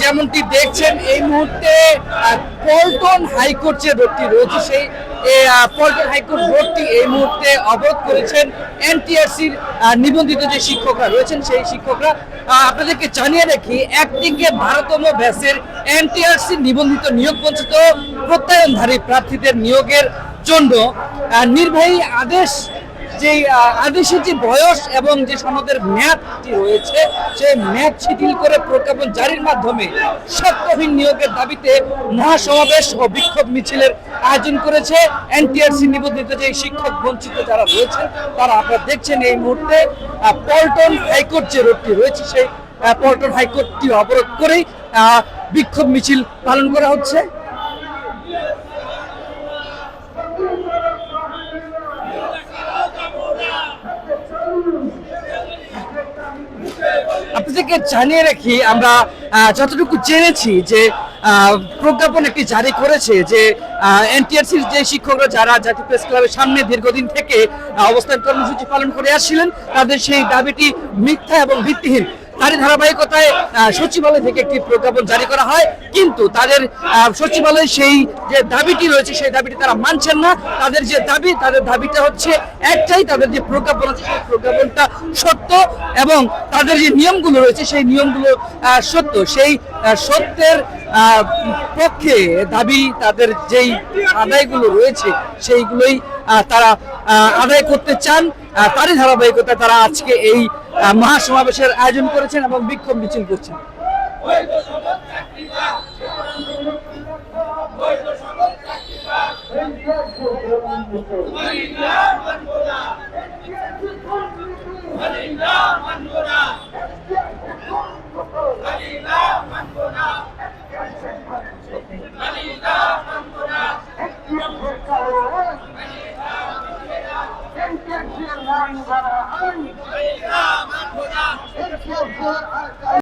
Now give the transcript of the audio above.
যেমনটি দেখছেন, এই মুহূর্তে পল্টন হাইকোর্ট যে রোডটি রয়েছে, সেই পল্টন হাইকোর্ট রোডটি এই মুহূর্তে অবরোধ করেছেন এনটিআরসির নিবন্ধিত যে শিক্ষকরা রয়েছেন, সেই শিক্ষকরা আপনাদেরকে জানিয়ে রাখি, একদিকে ভারতম ব্যাসের এনটিআরসি নিবন্ধিত নিয়োগ বঞ্চিত প্রত্যয়নধারী প্রার্থীদের নিয়োগের জন্য নির্বাহী আদেশ যে আদেশের যে বয়স এবং যে সনদের মেয়াদটি রয়েছে, সেই মেয়াদ শিথিল করে প্রজ্ঞাপন জারির মাধ্যমে সত্যহীন নিয়োগের দাবিতে মহাসমাবেশ ও বিক্ষোভ মিছিলের আয়োজন করেছে এনটিআরসি নিবন্ধিত যে শিক্ষক বঞ্চিত যারা রয়েছে তারা আপনারা দেখছেন এই মুহূর্তে পল্টন হাইকোর্ট যে রোডটি রয়েছে, সেই পল্টন হাইকোর্টটি অবরোধ করেই বিক্ষোভ মিছিল পালন করা হচ্ছে। আপনাদেরকে জানিয়ে রাখি, আমরা যতটুকু জেনেছি যে প্রজ্ঞাপন একটি জারি করেছে যে এনটিআরসির যে শিক্ষকরা যারা জাতীয় প্রেস ক্লাবের সামনে দীর্ঘদিন থেকে অবস্থান কর্মসূচি পালন করে আসছিলেন, তাদের সেই দাবিটি মিথ্যা এবং ভিত্তিহীন। তারই ধারাবাহিকতায় সচিবালয় থেকে একটি প্রজ্ঞাপন জারি করা হয়। কিন্তু তাদের সচিবালয় সেই যে দাবিটি রয়েছে, সেই দাবিটি তারা মানছেন না। তাদের যে দাবি, তাদের দাবিটা হচ্ছে একটাই, তাদের যে প্রজ্ঞাপন আছে, সেই প্রজ্ঞাপনটা সত্য এবং তাদের যে নিয়মগুলো রয়েছে, সেই নিয়মগুলো সত্য। সেই সত্যের পক্ষে দাবি, তাদের যেই আদায়গুলো রয়েছে, সেইগুলোই তারা আদায় করতে চান তারই ধারাবাহিকতায় তারা আজকে এই মহাসমাবেশের আয়োজন করেছেন এবং বিক্ষোভ মিছিল করছেন. ঠাকুর